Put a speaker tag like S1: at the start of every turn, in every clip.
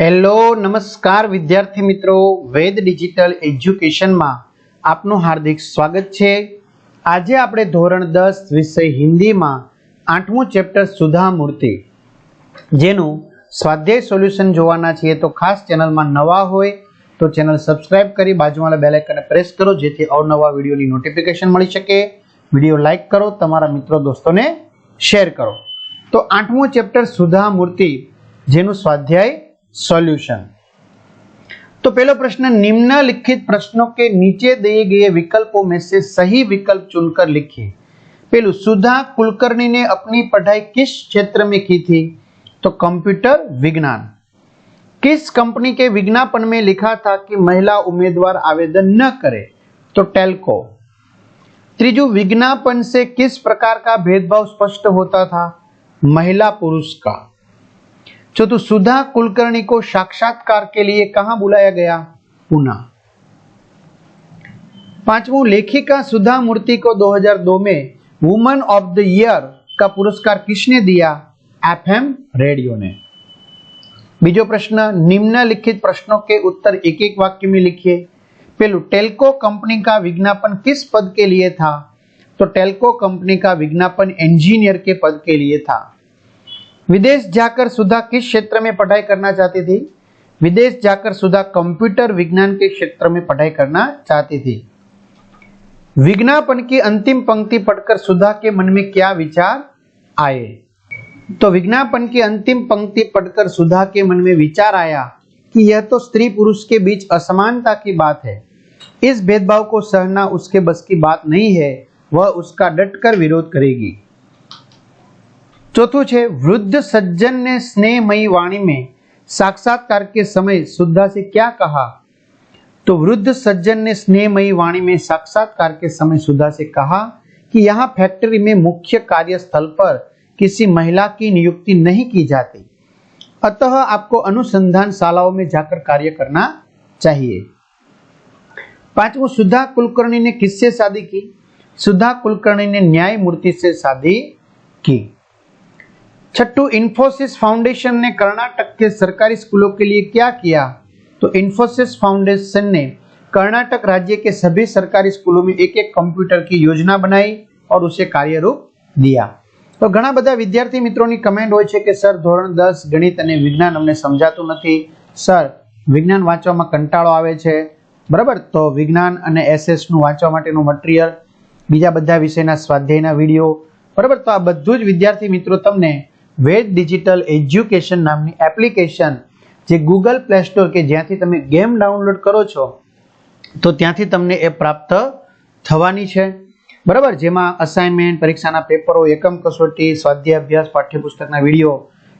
S1: Hello, નમસ્કાર વિદ્યાર્થી મિત્રો. વેદ ડિજિટલ એજ્યુકેશનમાં આપનું હાર્દિક સ્વાગત છે. આજે આપણે ધોરણ દસ વિષય હિન્દીમાં આઠમું ચેપ્ટર સુધા મૂર્તિ જેનું સ્વાધ્યાય સોલ્યુશન જોવાના છીએ. તો ખાસ ચેનલમાં નવા હોય તો ચેનલ સબસ્ક્રાઇબ કરી બાજુવાળા બેલ આઇકનને પ્રેસ કરો, જેથી અવનવા વિડીયોની નોટિફિકેશન મળી શકે. વીડિયો લાઇક કરો, તમારા મિત્રો દોસ્તોને શેર કરો. તો આઠમું ચેપ્ટર સુધા મૂર્તિ જેનું સ્વાધ્યાય सॉल्यूशन तो पहला प्रश्न, निम्नलिखित प्रश्नों के नीचे दिए गए विकल्पों में से सही विकल्प चुनकर लिखिए। पहलू, सुधा कुलकर्णी ने अपनी पढ़ाई किस क्षेत्र में की थी? तो कंप्यूटर विज्ञान। किस कंपनी के विज्ञापन में लिखा था कि महिला उम्मीदवार आवेदन न करे? तो टेल्को। त्रिजु, विज्ञापन से किस प्रकार का भेदभाव स्पष्ट होता था? महिला पुरुष का। चौथु सुधा कुलकर्णी को साक्षात्कार के लिए कहा बुलाया गया? पुणे। पांचवं लेखिका सुधा मूर्ति को 2002 में वुमन ऑफ़ द ईयर का पुरस्कार किसने दिया? एफएम रेडियो ने। बीजो प्रश्न, निम्नलिखित प्रश्नों के उत्तर एक एक वाक्य में लिखिए। पहलू, टेल्को कंपनी का विज्ञापन किस पद के लिए था? तो टेल्को कंपनी का विज्ञापन इंजीनियर के पद के लिए था। विदेश जाकर सुधा किस क्षेत्र में पढ़ाई करना चाहती थी? विदेश जाकर सुधा कंप्यूटर विज्ञान के क्षेत्र में पढ़ाई करना चाहती थी। विज्ञापन की अंतिम पंक्ति पढ़कर सुधा के मन में क्या विचार आए? तो विज्ञापन की अंतिम पंक्ति पढ़कर सुधा के मन में विचार आया कि यह तो स्त्री पुरुष के बीच असमानता की बात है। इस भेदभाव को सहना उसके बस की बात नहीं है, वह उसका डटकर विरोध करेगी। चौथो छे वृद्ध सज्जन ने स्नेहमयी वाणी में साक्षात्कार के समय सुधा से क्या कहा तो वृद्ध सज्जन ने स्नेहमयी वाणी में साक्षात्कार के समय सुधा से कहा कि यहाँ फैक्ट्री में मुख्य कार्यस्थल पर किसी महिला की नियुक्ति नहीं की जाती अतः आपको अनुसंधान शालाओं में जाकर कार्य करना चाहिए पांचवो सुधा कुलकर्णी ने किससे शादी की सुधा कुलकर्णी ने न्यायमूर्ति से शादी की छठू इन्फोसिस फाउंडेशन ने कर्नाटक के सरकारी स्कूलों के लिए क्या किया तो इन्फोसिस फाउंडेशन ने कर्नाटक राज्य के सभी सरकारी स्कूलों में एक एक कंप्यूटर की योजना बनाई और उसे कार्यरूप दिया તો ઘણા બધા વિદ્યાર્થી મિત્રોની કમેન્ટ હોય છે કે સર ધોરણ દસ ગણિત અને વિજ્ઞાન અમને સમજાતું નથી સર વિજ્ઞાન વાંચવામાં કંટાળો આવે છે બરાબર તો વિજ્ઞાન અને એસએસનું વાંચવા માટેનું મટીરિયલ બીજા બધા વિષયના સ્વાધ્યાયના વિડીયો બરાબર તો આ બધું જ વિદ્યાર્થી મિત્રો તમને વેદ ડિજિટલ એજ્યુકેશન નામની એપ્લિકેશન જે ગૂગલ પ્લે સ્ટોર કે જ્યાંથી તમે ગેમ ડાઉનલોડ કરો છો, તો ત્યાંથી તમને એ પ્રાપ્ત થવાની છે. બરાબર? જેમાં અસાઇનમેન્ટ પરીક્ષાના પેપરો એકમ કસોટી સ્વાધ્યાય અભ્યાસ પાઠ્યપુસ્તકના વીડિયો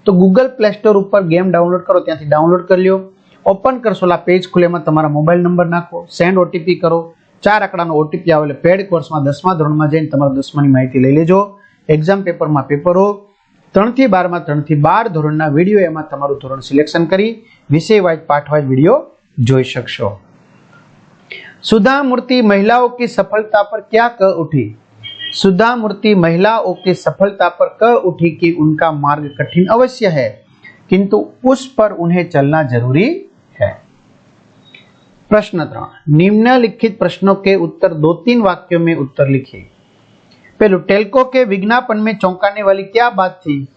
S1: તો ગૂગલ પ્લે સ્ટોર ઉપર ગેમ ડાઉનલોડ કરો, ત્યાંથી ડાઉનલોડ કરી લો ઓપન કરશો એટલે પેજ ખુલેમાં તમારા મોબાઈલ નંબર નાખો. સેન્ડ ઓટીપી કરો. ચાર આંકડાનો ઓટીપી આવે એટલે પેડ કોર્સમાં દસમા ધોરણમાં જઈને તમારા દસમાની માહિતી લઈ લેજો. એક્ઝામ પેપરમાં પેપરો ત્રણથી બારમાં ત્રણથી બાર ધોરણના વિડીયો એમાં તમારું ધોરણ સિલેક્શન કરી વિષય વાઇઝ પાઠ વાઇઝ વિડીયો જોઈ શકશો सुधा मूर्ति महिलाओं की सफलता पर क्या कह उठी सुधा मूर्ति महिलाओं की सफलता पर कह उठी कि उनका मार्ग कठिन अवश्य है किंतु उस पर उन्हें चलना जरूरी है प्रश्न त्रण निम्नलिखित प्रश्नों के उत्तर दो तीन वाक्यों में उत्तर लिखिए पहलू टेल्को के विज्ञापन में चौंकाने वाली क्या बात थी?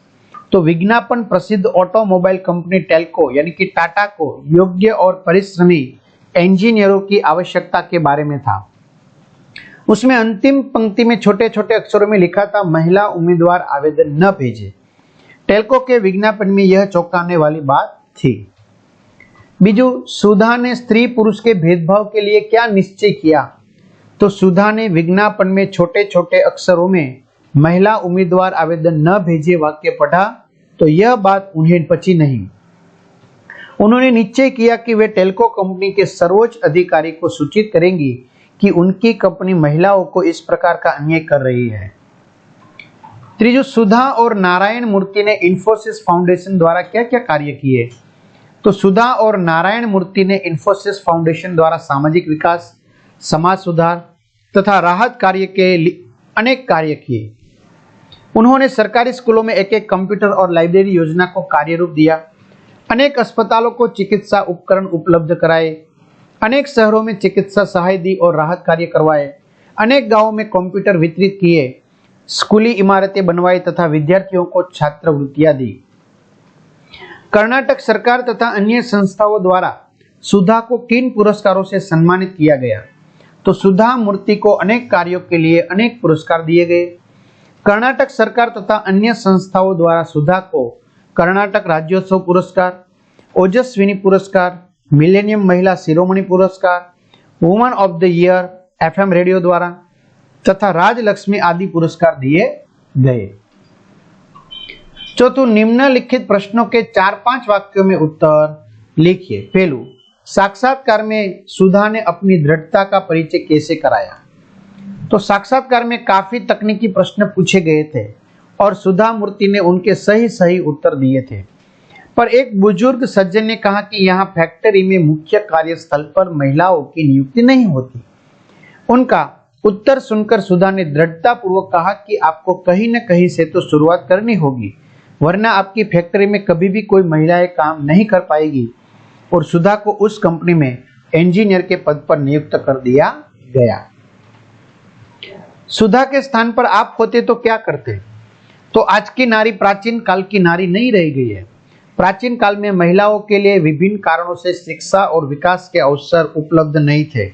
S1: तो विज्ञापन प्रसिद्ध ऑटोमोबाइल कंपनी टेल्को, यानी कि टाटा को, योग्य और परिश्रमी इंजीनियरों की आवश्यकता के बारे में था। उसमें अंतिम पंक्ति में छोटे छोटे अक्षरों में लिखा था, महिला उम्मीदवार आवेदन न भेजे। टेल्को के विज्ञापन में यह चौंकाने वाली बात थी। बीजू, सुधा ने स्त्री पुरुष के भेदभाव के लिए क्या निश्चय किया? तो सुधा ने विज्ञापन में छोटे छोटे अक्षरों में महिला उम्मीदवार आवेदन न भेजे वाक्य पढ़ा तो यह बात उन्हें पची नहीं। उन्होंने निश्चय किया कि वे टेल्को कंपनी के सर्वोच्च अधिकारी को सूचित करेंगी कि उनकी कंपनी महिलाओं को इस प्रकार का अन्याय कर रही है। त्रिजु सुधा और नारायण मूर्ति ने इंफोसिस फाउंडेशन द्वारा क्या क्या कार्य किए? तो सुधा और नारायण मूर्ति ने इंफोसिस फाउंडेशन द्वारा सामाजिक विकास समाज सुधार तथा राहत कार्य के अनेक कार्य किए। उन्होंने सरकारी स्कूलों में एक एक कंप्यूटर और लाइब्रेरी योजना को कार्य रूप दिया। अनेक अस्पतालों को चिकित्सा उपकरण उपलब्ध कराए। अनेक शहरों में चिकित्सा सहाय दी और राहत कार्य करवाए। अनेक गाँवों में कंप्यूटर वितरित किए। स्कूली इमारतें बनवाई तथा विद्यार्थियों को छात्रवृत्तियाँ दी। कर्नाटक सरकार तथा अन्य संस्थाओं द्वारा सुधा को किन पुरस्कारों से सम्मानित किया गया। तो सुधा मूर्ति को अनेक कार्यों के लिए अनेक पुरस्कार दिए गए। कर्नाटक सरकार तथा अन्य संस्थाओं द्वारा सुधा को कर्नाटक राज्योत्सव पुरस्कार, ओजस्विनी पुरस्कार, मिलेनियम महिला शिरोमणि पुरस्कार, woman of the year, FM radio द्वारा तथा राजलक्ष्मी आदि पुरस्कार दिए गए। चौथु निम्नलिखित प्रश्नों के चार पाँच वाक्यों में उत्तर लिखिए। पहलू साक्षात्कार में सुधा ने अपनी दृढ़ता का परिचय कैसे कराया? तो साक्षात्कार में काफ़ी तकनीकी प्रश्न पूछे गए थे और सुधा मूर्ति ने उनके सही सही उत्तर दिए थे। पर एक बुज़ुर्ग सज्जन ने कहा कि यहाँ फैक्ट्री में मुख्य कार्यस्थल पर महिलाओं की नियुक्ति नहीं होती। उनका उत्तर सुनकर सुधा ने दृढ़ता पूर्वक कहा कि आपको कहीं न कहीं से तो शुरुआत करनी होगी, वरना आपकी फैक्ट्री में कभी भी कोई महिलाएँ काम नहीं कर पाएगी। और सुधा को उस कंपनी में इंजीनियर के पद पर नियुक्त कर दिया गया। सुधा के स्थान पर आप होते तो क्या करते? तो आज की नारी प्राचीन काल की नारी नहीं रह गई है। प्राचीन काल में महिलाओं के लिए विभिन्न कारणों से शिक्षा और विकास के अवसर उपलब्ध नहीं थे।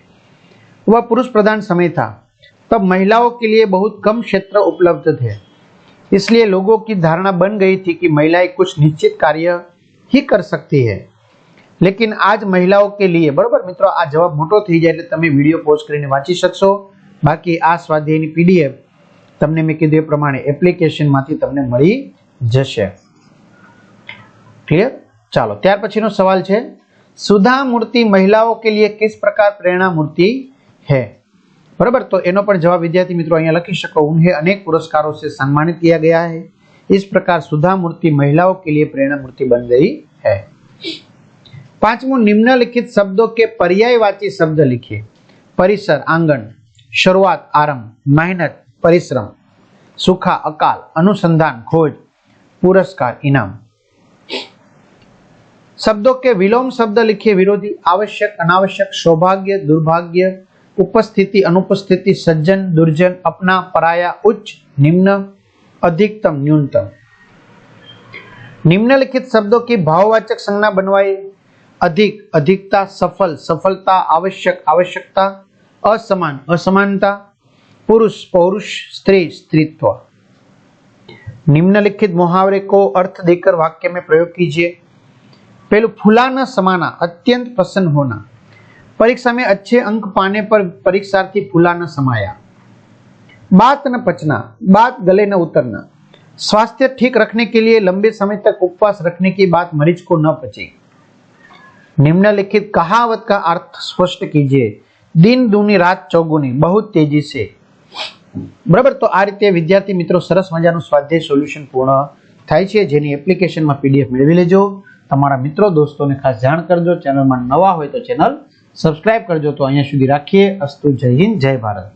S1: वह पुरुष प्रधान समय था। तब महिलाओं के लिए बहुत कम क्षेत्र उपलब्ध थे। इसलिए लोगों की धारणा बन गई थी कि महिलाएँ कुछ निश्चित कार्य ही कर सकती है। લેકિન આજ મહિલાઓ કે લીએ બરોબર મિત્રો આ જવાબ મોટો થઈ જાય એટલે તમે વિડીયો પોઝ કરીને વાંચી શકશો બાકી આ સ્વાધ્યાયની પીડીએફ તમને મેં કીધું એ પ્રમાણે એપ્લિકેશનમાંથી તમને મળી જશે क्लियर चलो ત્યાર પછીનો સવાલ છે સુધા મૂર્તિ મહિલાઓ કે लिए किस प्रकार प्रेरणा मूर्ति है बराबर तो એનો પણ જવાબ વિદ્યાર્થી મિત્રો અહીંયા લખી શકો उन्हें अनेक पुरस्कारों से सम्मानित किया गया है इस प्रकार सुधा मूर्ति महिलाओं के लिए प्रेरणा मूर्ति बन गई है पांचवो निम्नलिखित शब्दों के पर्यायवाची शब्द लिखिए। परिसर, आँगन, शुरुआत, आरंभ, मेहनत, परिश्रम, सुखा, अकाल, अनुसंधान, खोज, पुरस्कार, इनाम। शब्दों के विलोम शब्द लिखिए, विरोधी, आवश्यक, अनावश्यक, सौभाग्य, दुर्भाग्य, उपस्थिति, अनुपस्थिति, सज्जन, दुर्जन, अपना, पराया, उच्च, निम्न, अधिकतम, न्यूनतम। निम्नलिखित शब्दों की भाववाचक संज्ञा बनवाए अधिक, अधिकता, सफल, सफलता, आवश्यक, आवश्यकता, असमान, असमानता, पुरुष, पौरुष, स्त्री, स्त्रीत्व। निम्नलिखित मुहावरे को अर्थ देकर वाक्य में प्रयोग कीजिए। पहले फूला न समाना, अत्यंत प्रसन्न होना। परीक्षा में अच्छे अंक पाने पर परीक्षार्थी फूला न समाया। बात न पचना, बात गले न उतरना। स्वास्थ्य ठीक रखने के लिए लंबे समय तक उपवास रखने की बात मरीज़ को न पचे। निम्नलिखित कहावत का अर्थ स्पष्ट कीजिए दिन दूनी रात चौगुनी बहुत तेजी से બરાબર તો આ રીતે વિદ્યાર્થી મિત્રો સરસ મજાનું સ્વાધ્યાય સોલ્યુશન પૂર્ણ થાય છે જેની એપ્લિકેશનમાં પીડીએફ મેળવી લેજો તમારા મિત્રો દોસ્તોને ખાસ જાણ કરજો ચેનલમાં નવા હોય તો ચેનલ સબસ્ક્રાઇબ કરજો તો અહીંયા સુધી રાખીએ અસ્તુ જય હિન્દ જય ભારત